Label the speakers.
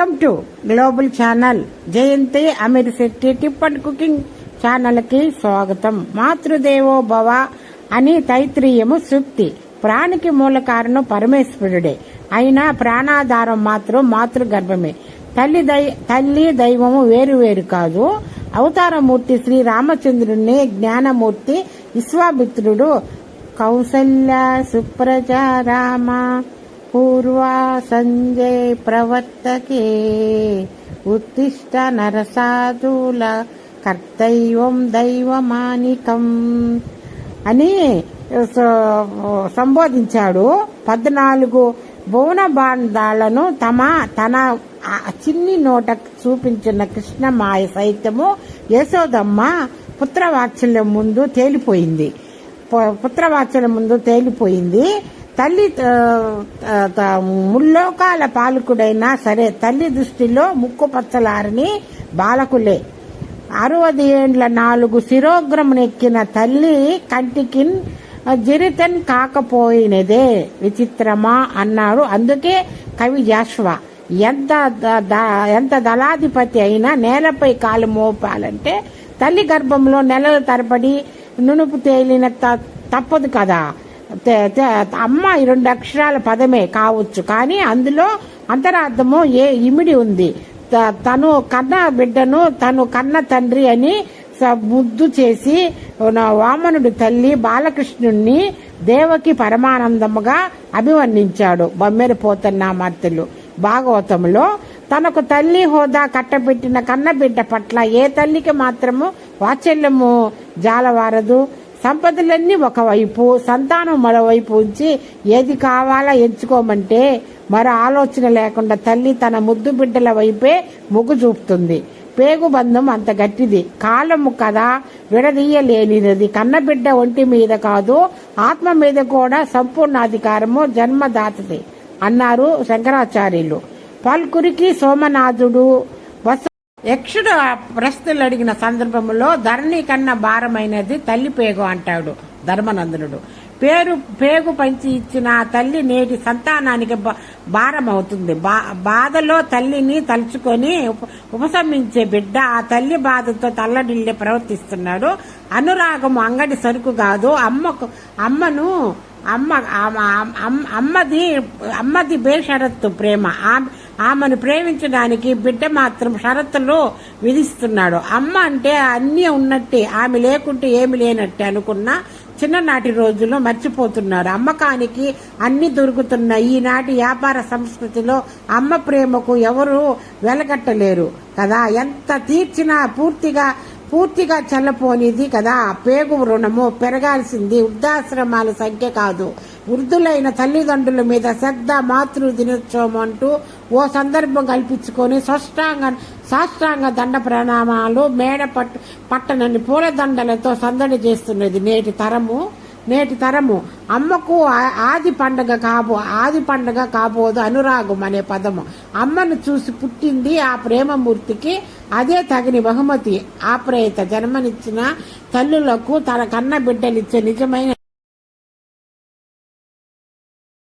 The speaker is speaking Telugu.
Speaker 1: Welcome to global channel Jayanti Amir Shetty tip and cooking ఛానల్కి స్వాగతం. మాతృదేవో భవ అని తైత్రీయము సూక్తి. ప్రాణికి మూల కారణం పరమేశ్వరుడే. అయినా ప్రాణాధారం మాత్రం మాతృగర్భమే. తల్లి దై తల్లి దైవము వేరు వేరు కాదు. అవతారమూర్తి శ్రీ రామచంద్రుని జ్ఞానమూర్తి విశ్వామిత్రుడు కౌసల్య సుప్రజ రామ పూర్వా సంజయ్ ప్రవర్తకే ఉత్తిష్ట నరసాధుల కర్తైవం దైవమానికం అని సంబోధించాడు. పద్నాలుగు భువన బాండాలను తమ తన చిన్ని నోట చూపించిన కృష్ణమాయ సైతము యశోదమ్మ పుత్రవాత్సల్యం ముందు తేలిపోయింది. పుత్రవాత్సల్యం ముందు తేలిపోయింది. తల్లి ముల్లోకాల పాలకుడైనా సరే తల్లి దృష్టిలో ముక్కు పచ్చలారని బాలకులే. అరవది ఏండ్ల నాలుగు శిరోగ్రమునెక్కిన తల్లి కంటికి జిరితన్ కాకపోయినదే. విచిత్రమా అన్నారు. అందుకే కవి జాష్వా ఎంత ఎంత దళాధిపతి అయినా నేలపై కాలు మోపాలంటే తల్లి గర్భంలో నెలల తరబడి నునుపు తేలిన త- తప్పదు కదా. అమ్మ రెండు అక్షరాల పదమే కావచ్చు. కానీ అందులో అంతరార్థము ఏ ఇమిడి ఉంది. త- తను కన్న బిడ్డను తను కన్న తండ్రి అని స- ముద్దు చేసి నా వామనుడి తల్లి బాలకృష్ణుణ్ణి దేవకి పరమానందముగా అభివర్ణించాడు. బొమ్మెర పోతన్నామర్తులు భాగవతంలో తనకు తల్లి హోదా కట్టబెట్టిన కన్నబిడ్డ పట్ల ఏ తల్లికి మాత్రము వాత్సల్యము జాలవారదు? సంపదలన్నీ ఒకవైపు సంతానం మరోవైపు ఉంచి ఏది కావాలా ఎంచుకోమంటే మరో ఆలోచన లేకుండా తల్లి తన ముద్దు బిడ్డల వైపే మొగ్గు చూపుతుంది. పేగు బంధం అంత గట్టిది. కాలము కదా విడదీయలేనిది. కన్నబిడ్డ ఒంటి మీద కాదు ఆత్మ మీద కూడా సంపూర్ణ అధికారము జన్మదాతది అన్నారు శంకరాచార్యులు. పల్కురికి సోమనాథుడు యక్షుడు ఆ ప్రశ్నలు అడిగిన సందర్భంలో ధరణి కన్నా భారమైనది తల్లి పేగు అంటాడు ధర్మనందనుడు. పేరు పేగు పంచి ఇచ్చిన ఆ తల్లి నేటి సంతానానికి బ- భారం అవుతుంది బా- బాధలో తల్లిని తలుచుకొని ఉపశమించే బిడ్డ ఆ తల్లి బాధతో తల్లడిల్లే ప్రవర్తిస్తున్నాడు. అనురాగం అంగడి సరుకు కాదు. అమ్మకు అమ్మను అమ్మ అమ్మ- అమ్మది అమ్మది బేషరత్తు ప్రేమ. ఆమె- ఆమెను ప్రేమించడానికి బిడ్డ మాత్రం షరతులు విధిస్తున్నాడు. అమ్మ అంటే అన్నీ ఉన్నట్టే ఆమె లేకుంటే ఏమి లేనట్టే అనుకున్న చిన్ననాటి రోజుల్లో మర్చిపోతున్నారు. అమ్మకానికి అన్ని దొరుకుతున్న ఈనాటి వ్యాపార సంస్కృతిలో అమ్మ ప్రేమకు ఎవరు వెలగట్టలేరు కదా. ఎంత తీర్చినా పూర్తిగా పూర్తిగా చల్లపోనిది కదా. పేగు రుణము పెరగాల్సింది. వృద్ధాశ్రమాల సంఖ్య కాదు. వృద్ధులైన తల్లిదండ్రుల మీద శ్రద్ధ మాతృ దినోత్సవం అంటూ ఓ సందర్భం కల్పించుకొని సష్టాంగ సాష్టాంగ దండ ప్రణామాలు మేడ పట్టు పట్టణాన్ని పూలదండలతో సందడి చేస్తున్నది నేటి తరము నేటి తరము. అమ్మకు ఆది పండగ కాబో ఆది పండగ కాబోదు అనురాగం అనే పదము. అమ్మను చూసి పుట్టింది ఆ ప్రేమమూర్తికి అదే తగిన బహుమతి. ఆప్రేత జన్మనిచ్చిన తల్లులకు తన కన్న బిడ్డలిచ్చే నిజమైన